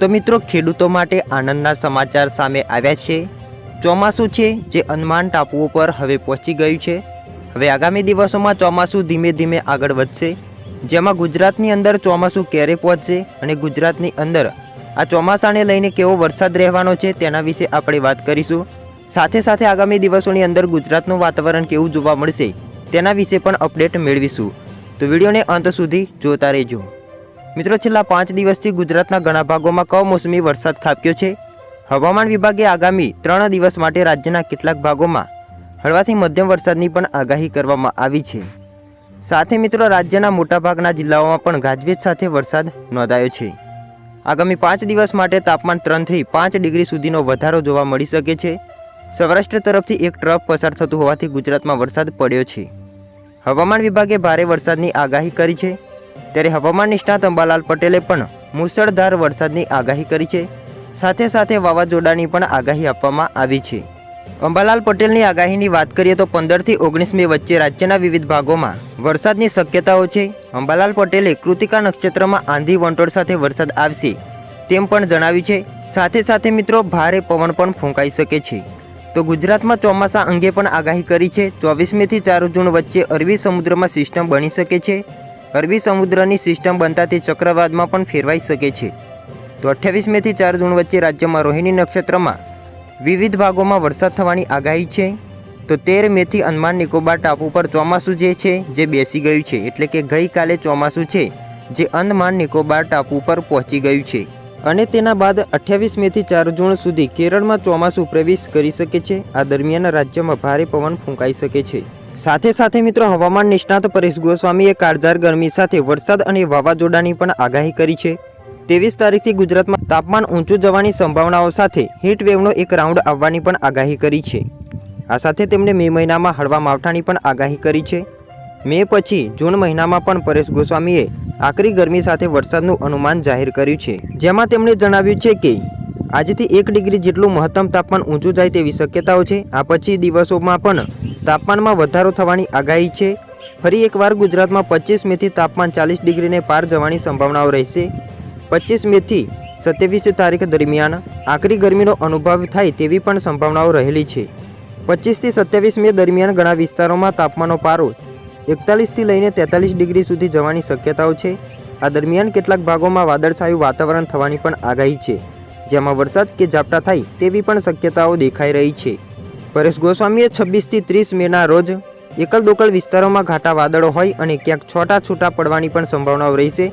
તો મિત્રો, ખેડૂતો માટે આનંદના સમાચાર સામે આવ્યા છે. ચોમાસું છે, જે અંદમાન ટાપુઓ પર હવે પહોંચી ગયું છે. હવે આગામી દિવસોમાં ચોમાસું ધીમે ધીમે આગળ વધશે. જેમાં ગુજરાતની અંદર ચોમાસું ક્યારે પહોંચશે અને ગુજરાતની અંદર આ ચોમાસાને લઈને કેવો વરસાદ રહેવાનો છે તેના વિશે આપણે વાત કરીશું. સાથે સાથે આગામી દિવસોની અંદર ગુજરાતનું વાતાવરણ કેવું જોવા મળશે તેના વિશે પણ અપડેટ મેળવીશું. તો વિડીયોને અંત સુધી જોતા રહેજો. મિત્રો, છેલ્લા પાંચ દિવસથી ગુજરાતના ઘણા ભાગોમાં કમોસમી વરસાદ ખાબક્યો છે. હવામાન વિભાગે આગામી ત્રણ દિવસ માટે રાજ્યના કેટલાક ભાગોમાં હળવાથી મધ્યમ વરસાદની પણ આગાહી કરવામાં આવી છે. સાથે મિત્રો, રાજ્યના મોટાભાગના જિલ્લાઓમાં પણ ગાજવીજ સાથે વરસાદ નોંધાયો છે. આગામી પાંચ દિવસ માટે તાપમાન ત્રણથી પાંચ ડિગ્રી સુધીનો વધારો જોવા મળી શકે છે. સૌરાષ્ટ્ર તરફથી એક ટ્રફ પસાર થતું હોવાથી ગુજરાતમાં વરસાદ પડ્યો છે. હવામાન વિભાગે ભારે વરસાદની આગાહી કરી છે. ત્યારે હવામાન નિષ્ણાત અંબાલાલ પટેલે પણ મુસળધાર વરસાદની આગાહી કરી છે. સાથે સાથે વાવાઝોડાની પણ આગાહી આપવામાં આવી છે. અંબાલાલ પટેલની આગાહીની વાત કરીએ તો પંદરથી ઓગણીસ મે વચ્ચે રાજ્યના વિવિધ ભાગોમાં વરસાદની શક્યતાઓ છે. અંબાલાલ પટેલે કૃતિકા નક્ષત્રમાં આંધી વંટોળ સાથે વરસાદ આવશે તેમ પણ જણાવ્યું છે. સાથે સાથે મિત્રો, ભારે પવન પણ ફૂંકાઈ શકે છે. તો ગુજરાતમાં ચોમાસા અંગે પણ આગાહી કરી છે. ચોવીસ મેથી ચાર જૂન વચ્ચે અરબી સમુદ્રમાં સિસ્ટમ બની શકે છે. અરબી સમુદ્રની સિસ્ટમ બનતાથી ચક્રવાતમાં પણ ફેરવાઈ શકે છે. તો અઠ્યાવીસ મેથી ચાર જૂન વચ્ચે રાજ્યમાં રોહિણી નક્ષત્રમાં વિવિધ ભાગોમાં વરસાદ થવાની આગાહી છે. તો તેર મેથી અંદમાન નિકોબાર ટાપુ પર ચોમાસું જે છે, જે બેસી ગયું છે, એટલે કે ગઈકાલે ચોમાસું છે, જે અંદમાન નિકોબાર ટાપુ પર પહોંચી ગયું છે. અને તેના બાદ અઠ્યાવીસ મેથી ચાર જૂન સુધી કેરળમાં ચોમાસું પ્રવેશ કરી શકે છે. આ દરમિયાન રાજ્યમાં ભારે પવન ફૂંકાઈ શકે છે. સાથે સાથે મિત્રો હવામાન નિષ્ણાત પરેશ ગોસ્વામીએ કાળઝાર ગરમી સાથે વરસાદ અને વાવાઝોડાની પણ આગાહી કરી છે. ત્રેવીસ તારીખથી ગુજરાતમાં તાપમાન ઊંચું જવાની સંભાવનાઓ સાથે વેવનો એક રાઉન્ડ આવવાની પણ આગાહી કરી છે. આ સાથે તેમણે મે મહિનામાં હળવા માવઠાની પણ આગાહી કરી છે. મે પછી જૂન મહિનામાં પણ પરેશ ગોસ્વામીએ આકરી ગરમી સાથે વરસાદનું અનુમાન જાહેર કર્યું છે. જેમાં તેમણે જણાવ્યું છે કે, આજથી એક ડિગ્રી જેટલું મહત્તમ તાપમાન ઊંચું જાય તેવી શક્યતાઓ છે. આ પછી દિવસોમાં પણ તાપમાનમાં વધારો થવાની આગાહી છે. ફરી એકવાર ગુજરાતમાં પચીસ મેથી તાપમાન ચાલીસ ડિગ્રીને પાર જવાની સંભાવનાઓ રહેશે. પચીસ મેથી સત્યાવીસ તારીખ દરમિયાન આકરી ગરમીનો અનુભવ થાય તેવી પણ સંભાવનાઓ રહેલી છે. પચીસથી સત્યાવીસ મે દરમિયાન ઘણા વિસ્તારોમાં તાપમાનનો પારો એકતાલીસથી લઈને તેતાલીસ ડિગ્રી સુધી જવાની શક્યતાઓ છે. આ દરમિયાન કેટલાક ભાગોમાં વાદળછાયું વાતાવરણ થવાની પણ આગાહી છે. જેમાં વરસાદ કે ઝાપટા થાય તેવી પણ શક્યતાઓ દેખાઈ રહી છે. પરેશ ગોસ્વામીએ છવ્વીસથી ત્રીસ મેના રોજ એકલ દોકલ વિસ્તારોમાં ઘાટા વાદળો હોય અને ક્યાંક છોટા છૂટા પડવાની પણ સંભાવનાઓ રહેશે.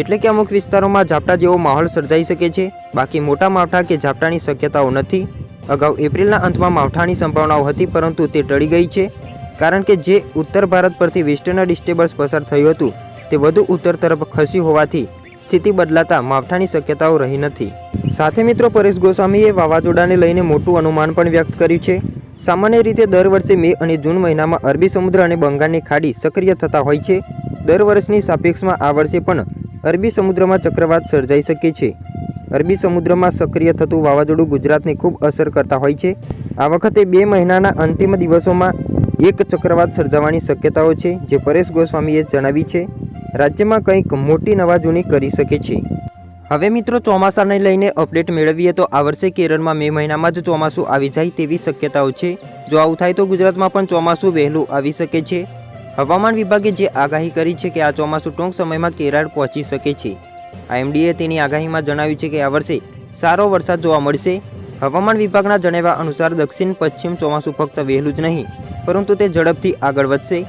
એટલે કે અમુક વિસ્તારોમાં ઝાપટા જેવો માહોલ સર્જાઈ શકે છે. બાકી મોટા માવઠા કે ઝાપટાની શક્યતાઓ નથી. અગાઉ એપ્રિલના અંતમાં માવઠાની સંભાવનાઓ હતી, પરંતુ તે ટળી ગઈ છે. કારણ કે જે ઉત્તર ભારત પરથી વેસ્ટર્ન ડિસ્ટર્બન્સ પસાર થયું હતું, તે વધુ ઉત્તર તરફ ખસ્યું હોવાથી સ્થિતિ બદલાતા માવઠાની શક્યતાઓ રહી નથી. સાથે મિત્રો, પરેશ ગોસ્વામીએ વાવાઝોડાને લઈને મોટું અનુમાન પણ વ્યક્ત કર્યું છે. સામાન્ય રીતે દર વર્ષે મે અને જૂન મહિનામાં અરબી સમુદ્ર અને બંગાળની ખાડી સક્રિય થતા હોય છે. દર વર્ષની સાપેક્ષમાં આ વર્ષે પણ અરબી સમુદ્રમાં ચક્રવાત સર્જાઈ શકે છે. અરબી સમુદ્રમાં સક્રિય થતું વાવાઝોડું ગુજરાતને ખૂબ અસર કરતા હોય છે. આ વખતે બે મહિનાના અંતિમ દિવસોમાં એક ચક્રવાત સર્જાવાની શક્યતાઓ છે, જે પરેશ ગોસ્વામીએ જણાવી છે. રાજ્યમાં કંઈક મોટી નવાજૂની કરી શકે છે. હવે મિત્રો, ચોમાસાને લઈને અપડેટ મેળવીએ તો આ વર્ષે કેરળમાં મે મહિનામાં જ ચોમાસું આવી જાય તેવી શક્યતાઓ છે. જો આવું થાય તો ગુજરાતમાં પણ ચોમાસું વહેલું આવી શકે છે. હવામાન વિભાગે જે આગાહી કરી છે કે આ ચોમાસું ટૂંક સમયમાં કેરળ પહોંચી શકે છે. આઈએમડીએ તેની આગાહીમાં જણાવ્યું છે કે આ વર્ષે સારો વરસાદ જોવા મળશે. હવામાન વિભાગના જણાવ્યા અનુસાર દક્ષિણ પશ્ચિમ ચોમાસું ફક્ત વહેલું જ નહીં, પરંતુ તે ઝડપથી આગળ વધશે.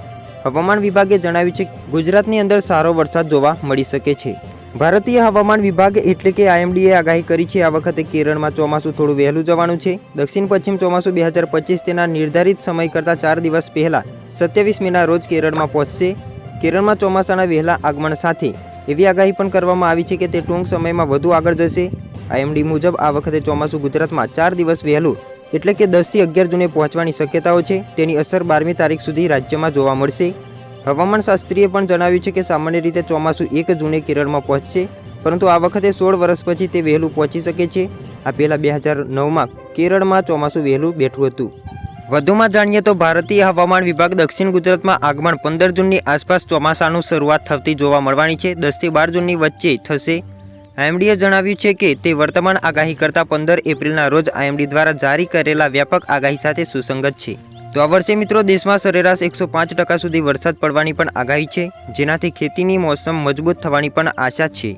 હવામાન વિભાગે જણાવ્યું છે ગુજરાતની અંદર સારો વરસાદ જોવા મળી શકે છે. ભારતીય હવામાન વિભાગ એટલે કે આઈએમડીએ આગાહી કરી છે, આ વખતે કેરળમાં ચોમાસું થોડું વહેલું જવાનું છે. દક્ષિણ પશ્ચિમ ચોમાસું બે હજાર પચીસ તેના નિર્ધારિત સમય કરતાં ચાર દિવસ પહેલાં સત્યાવીસ મેના રોજ કેરળમાં પહોંચશે. કેરળમાં ચોમાસાના વહેલા આગમન સાથે એવી આગાહી પણ કરવામાં આવી છે કે તે ટૂંક સમયમાં વધુ આગળ જશે. આઈએમડી મુજબ આ વખતે ચોમાસું ગુજરાતમાં ચાર દિવસ વહેલું એટલે કે દસથી અગિયાર જૂને પહોંચવાની શક્યતાઓ છે. તેની અસર બારમી તારીખ સુધી રાજ્યમાં જોવા મળશે. હવામાન શાસ્ત્રીએ પણ જણાવ્યું છે કે સામાન્ય રીતે ચોમાસું એક જૂને કેરળમાં પહોંચશે, પરંતુ આ વખતે સોળ વર્ષ પછી તે વહેલું પહોંચી શકે છે. આ પહેલાં બે હજાર નવમાં કેરળમાં ચોમાસું વહેલું બેઠું હતું. વધુમાં જાણીએ તો ભારતીય હવામાન વિભાગ દક્ષિણ ગુજરાતમાં આગમન પંદર જૂનની આસપાસ ચોમાસાનું શરૂઆત થતી જોવા મળવાની છે. દસથી બાર જૂનની વચ્ચે થશે. આઈએમડીએ જણાવ્યું છે કે તે વર્તમાન આગાહી કરતાં પંદર એપ્રિલના રોજ આઈએમડી દ્વારા જારી કરેલા વ્યાપક આગાહી સાથે સુસંગત છે. તો આ વર્ષે મિત્રો દેશમાં સરેરાશ એકસો પાંચ ટકા સુધી વરસાદ પડવાની પણ આગાહી છે. જેનાથી ખેતીની મોસમ મજબૂત થવાની પણ આશા છે.